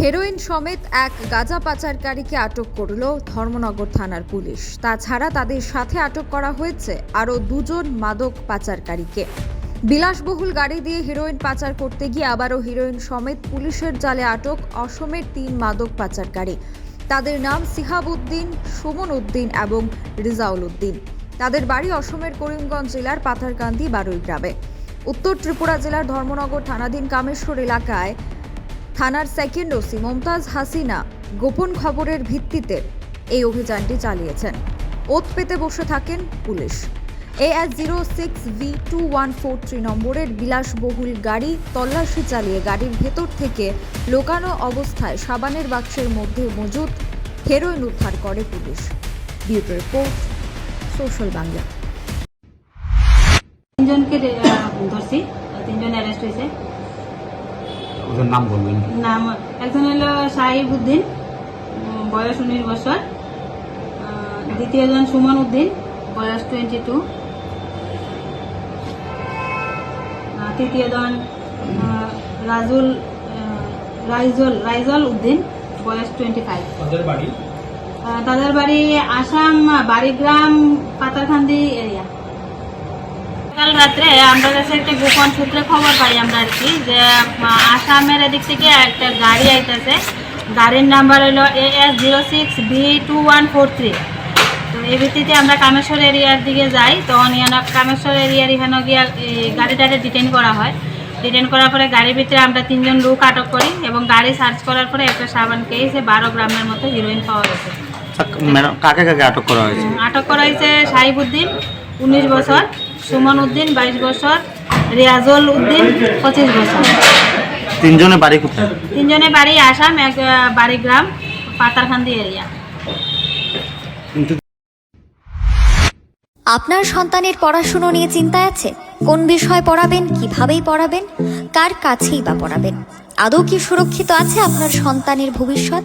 Heroin সমেত এক গাঁজা পাচারকারীকে আটক করল ধর্মনগর থানার পুলিশ। তাছাড়া তাদের সাথে আটক করা হয়েছে আরও দুজন মাদক পাচারকারীকে। বিলাসবহুল গাড়ি দিয়ে হিরোইন পাচার করতে গিয়ে আবারও হিরোইন সমেত পুলিশের জালে আটক অসমের তিন মাদক পাচারকারী। তাদের নাম সিহাব উদ্দিন সুমন উদ্দিন এবং রিজাউল উদ্দিন। তাদের বাড়ি অসমের করিমগঞ্জ জেলার পাথারকান্দি বারুই গ্রামে উত্তর ত্রিপুরা জেলার ধর্মনগর থানাধীন কামেশ্বর এলাকায় থানার সেকেন্ড ওসি মমতাজ হাসিনা গোপন খবরের ভিত্তিতে এই অভিযানটি চালিয়েছেন। ওত পেতে বসে থাকেন police. A S zero six V two one four three নম্বরের বিলাসবহুল গাড়ি তল্লাশি চালিয়ে গাড়ির ভেতর থেকে লোকানো অবস্থায় সাবানের বাক্সের মধ্যে মজুত হেরোইন উদ্ধার করে police. Beauty report, social Bangla. তিনজনকে ধরছি। তিনজন অ্যারেস্ট হয়েছে। ওদের নাম বলবেন। নাম একজন হলো সাহিব উদ্দিন বয়স উনিশ বছর। দ্বিতীয়জন সুমন উদ্দিন বয়স টোয়েন্টি টু তৃতীয়জন আহ, রাজুল আহ, রাইজল রাইজল উদ্দিন বয়স টোয়েন্টি ফাইভ তাদের বাড়ি আসাম বাড়িগ্রাম পাতারখান্দি এরিয়া কাল রাত্রে আমরা কাছে একটা গোপন সূত্রে খবর পাই আমরা আর কি যে আসামের এদিক থেকে একটা গাড়ি আইতেছে। গাড়ির নাম্বার হলো A S zero six V two one four three তো এই ভিত্তিতে আমরা কামেশ্বর এরিয়ার দিকে যাই। তখন ইয়ানা কামেশ্বর এরিয়ার এখানে গিয়ে এই গাড়িটাকে ডিটেন করা হয়। ডিটেন করার পরে গাড়ির ভিতরে আমরা তিনজন লোক আটক করি এবং গাড়ি সার্চ করার পরে একটা সাবান কেসে বারো গ্রামের মতো হিরোইন পাওয়া গেছে। কাকে কাকে আটক করা হয়েছে? আটক করা হয়েছে সাহিব উদ্দিন উনিশ বছর সুমন উদ্দিন বাইশ বছর রিয়াজুল উদ্দিন পঁচিশ বছর। তিনজনের বাড়ি কোথায়? তিনজনের বাড়ি আসাম এক বাড়ি গ্রাম পাতারখান্দি এরিয়া। আপনার সন্তানের পড়াশুনো নিয়ে চিন্তায় আছে? কোন বিষয় পড়াবেন কিভাবেই পড়াবেন কার কাছেই বা পড়াবেন? আদৌ কি সুরক্ষিত আছে আপনার সন্তানের ভবিষ্যৎ?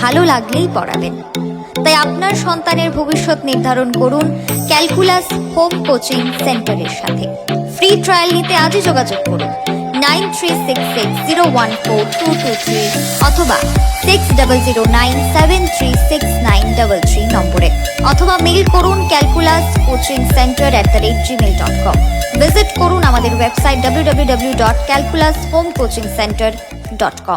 ভালো লাগলেই পড়াবেন। তাই আপনার সন্তানের ভবিষ্যৎ নির্ধারণ করুন ক্যালকুলাস হোম কোচিং সেন্টারের সাথে। ফ্রি ট্রায়াল নিতে আজই যোগাযোগ করুন nine three six six zero one four two two three অথবা six double zero nine seven three six nine double three নম্বরে অথবা মেইল করুন calculus coaching centre at the rate gmail dot com. Visit করুন আমাদের website W W W dot calculus home coaching centre dot com.